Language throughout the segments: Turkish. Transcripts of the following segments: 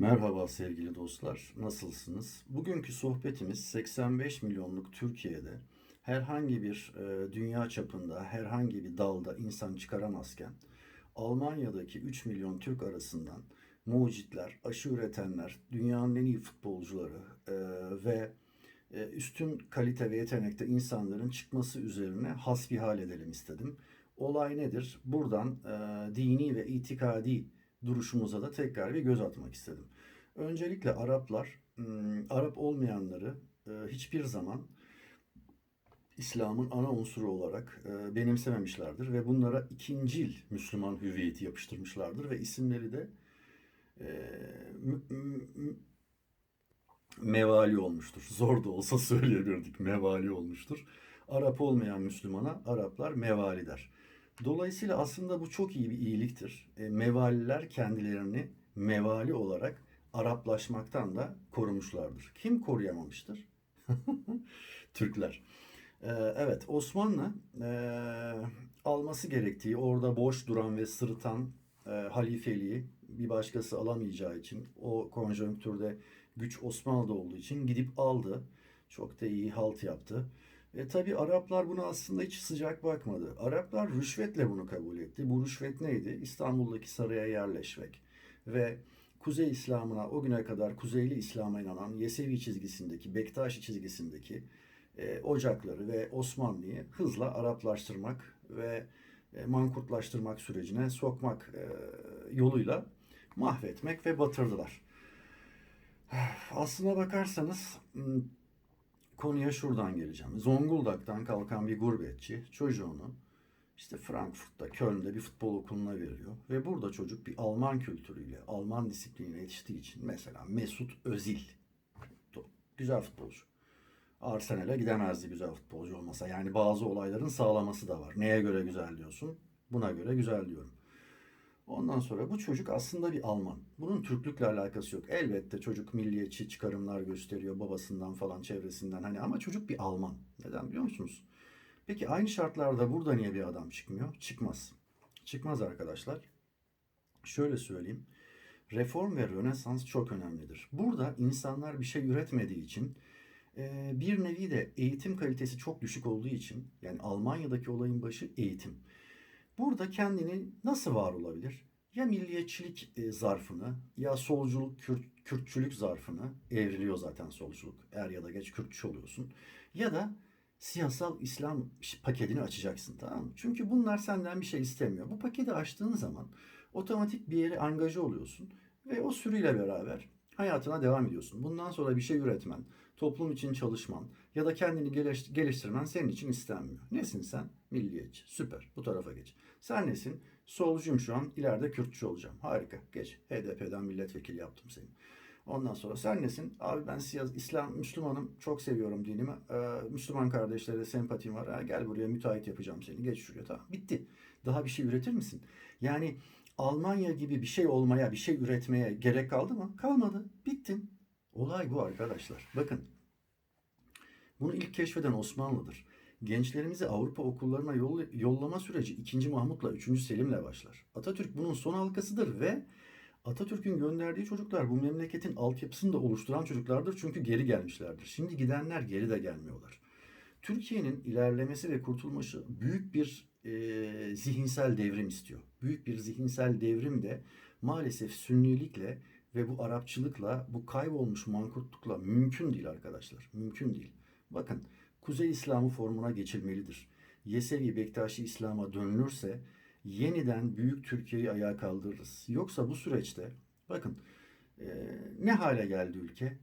Merhaba sevgili dostlar, nasılsınız? Bugünkü sohbetimiz 85 milyonluk Türkiye'de herhangi bir e, dünya çapında herhangi bir dalda insan çıkaramazken Almanya'daki 3 milyon Türk arasından mucitler, aşı üretenler, dünyanın en iyi futbolcuları e, ve e, üstün kalite ve yetenekte insanların çıkması üzerine hasbihal edelim istedim. Olay nedir? Buradan e, dini ve itikadi duruşumuza da tekrar bir göz atmak istedim. Öncelikle Araplar, Arap olmayanları hiçbir zaman İslam'ın ana unsuru olarak benimsememişlerdir ve bunlara ikincil Müslüman hüviyeti yapıştırmışlardır ve isimleri de mevali olmuştur. Zor da olsa söyleyebilirdik mevali olmuştur. Arap olmayan Müslümana Araplar mevali der. Dolayısıyla aslında bu çok iyi bir iyiliktir. E, mevaliler kendilerini mevali olarak Araplaşmaktan da korumuşlardır. Kim koruyamamıştır? Türkler. E, evet Osmanlı e, alması gerektiği orada boş duran ve sırıtan e, halifeliği bir başkası alamayacağı için o konjonktürde güç Osmanlı'da olduğu için gidip aldı. Çok da iyi halt yaptı. E tabi Araplar buna aslında hiç sıcak bakmadı. Araplar rüşvetle bunu kabul etti. Bu rüşvet neydi? İstanbul'daki saraya yerleşmek ve Kuzey İslam'ına o güne kadar Kuzeyli İslam'a inanan Yesevi çizgisindeki, Bektaşi çizgisindeki e, ocakları ve Osmanlı'yı hızla Araplaştırmak ve e, mankurtlaştırmak sürecine sokmak e, yoluyla mahvetmek ve batırdılar. Aslına bakarsanız m, konuya şuradan geleceğim. Zonguldak'tan kalkan bir gurbetçi çocuğunu işte Frankfurt'ta, Köln'de bir futbol okuluna veriyor. Ve burada çocuk bir Alman kültürüyle, Alman disiplinine yetiştiği için mesela Mesut Özil. Güzel futbolcu. Arsenal'e gidemezdi güzel futbolcu olmasa. Yani bazı olayların sağlaması da var. Neye göre güzel diyorsun? Buna göre güzel diyorum. Ondan sonra bu çocuk aslında bir Alman. Bunun Türklükle alakası yok. Elbette çocuk milliyetçi çıkarımlar gösteriyor babasından falan çevresinden hani ama çocuk bir Alman. Neden biliyor musunuz? Peki aynı şartlarda burada niye bir adam çıkmıyor? Çıkmaz. Çıkmaz arkadaşlar. Şöyle söyleyeyim. Reform ve Rönesans çok önemlidir. Burada insanlar bir şey üretmediği için e, bir nevi de eğitim kalitesi çok düşük olduğu için yani Almanya'daki olayın başı eğitim. Burada kendini nasıl var olabilir? Ya milliyetçilik e, zarfını ya solculuk, Kürt, Kürtçülük zarfını evriliyor zaten solculuk. Er ya da geç Kürtçü oluyorsun. Ya da siyasal İslam paketini açacaksın tamam mı? Çünkü bunlar senden bir şey istemiyor. Bu paketi açtığın zaman otomatik bir yere angaja oluyorsun ve o sürüyle beraber hayatına devam ediyorsun. Bundan sonra bir şey üretmen, toplum için çalışman ya da kendini geliş- geliştirmen senin için istenmiyor. Nesin sen? Milliyetçi. Süper. Bu tarafa geç. Sen nesin? Solcuyum şu an. İleride Kürtçü olacağım. Harika. Geç. HDP'den milletvekili yaptım seni. Ondan sonra sen nesin? Abi ben siyas İslam, Müslümanım. Çok seviyorum dinimi. Ee, Müslüman kardeşlere sempatim var. Ha, gel buraya müteahhit yapacağım seni. Geç şuraya. Tamam. Bitti. Daha bir şey üretir misin? Yani Almanya gibi bir şey olmaya, bir şey üretmeye gerek kaldı mı? Kalmadı. Bittin. Olay bu arkadaşlar. Bakın. Bunu ilk keşfeden Osmanlı'dır. Gençlerimizi Avrupa okullarına yol, yollama süreci 2. Mahmut'la 3. Selim'le başlar. Atatürk bunun son halkasıdır ve Atatürk'ün gönderdiği çocuklar bu memleketin altyapısını da oluşturan çocuklardır çünkü geri gelmişlerdir. Şimdi gidenler geri de gelmiyorlar. Türkiye'nin ilerlemesi ve kurtulması büyük bir e, zihinsel devrim istiyor. Büyük bir zihinsel devrim de maalesef sünnilikle ve bu Arapçılıkla, bu kaybolmuş mankurtlukla mümkün değil arkadaşlar. Mümkün değil. Bakın Kuzey İslamı formuna geçilmelidir. Yesevi Bektaşi İslam'a dönülürse yeniden büyük Türkiye'yi ayağa kaldırırız. Yoksa bu süreçte bakın e, ne hale geldi ülke?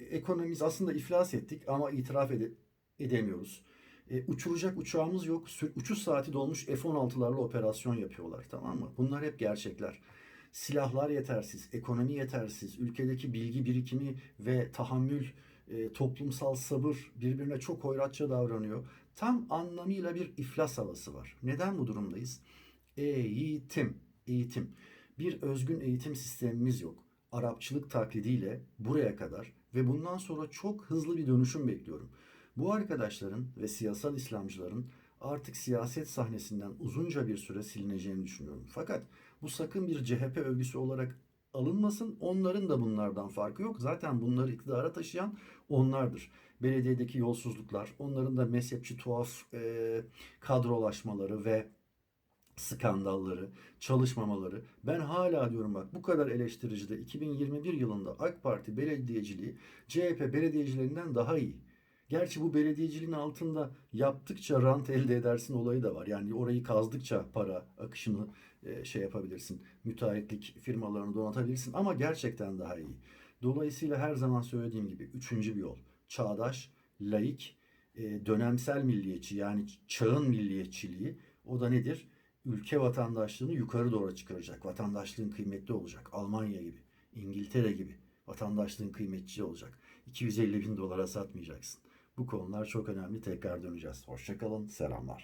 E, Ekonomimiz aslında iflas ettik ama itiraf ede- edemiyoruz. E, uçuracak uçağımız yok. Uçuş saati dolmuş F-16'larla operasyon yapıyorlar tamam mı? Bunlar hep gerçekler. Silahlar yetersiz, ekonomi yetersiz, ülkedeki bilgi birikimi ve tahammül, e, toplumsal sabır birbirine çok hoyratça davranıyor. Tam anlamıyla bir iflas havası var. Neden bu durumdayız? Eğitim, eğitim. Bir özgün eğitim sistemimiz yok. Arapçılık taklidiyle buraya kadar ve bundan sonra çok hızlı bir dönüşüm bekliyorum. Bu arkadaşların ve siyasal İslamcıların artık siyaset sahnesinden uzunca bir süre silineceğini düşünüyorum. Fakat bu sakın bir CHP övgüsü olarak alınmasın. Onların da bunlardan farkı yok. Zaten bunları iktidara taşıyan onlardır. Belediyedeki yolsuzluklar, onların da mezhepçi tuhaf e, kadrolaşmaları ve skandalları, çalışmamaları. Ben hala diyorum bak bu kadar eleştiricide 2021 yılında AK Parti belediyeciliği CHP belediyecilerinden daha iyi. Gerçi bu belediyeciliğin altında yaptıkça rant elde edersin olayı da var. Yani orayı kazdıkça para akışını e, şey yapabilirsin. Müteahhitlik firmalarını donatabilirsin ama gerçekten daha iyi. Dolayısıyla her zaman söylediğim gibi üçüncü bir yol. Çağdaş, laik, e, dönemsel milliyetçi yani çağın milliyetçiliği. O da nedir? Ülke vatandaşlığını yukarı doğru çıkaracak. Vatandaşlığın kıymetli olacak. Almanya gibi, İngiltere gibi vatandaşlığın kıymetli olacak. 250 bin dolara satmayacaksın. Bu konular çok önemli. Tekrar döneceğiz. Hoşçakalın. Selamlar.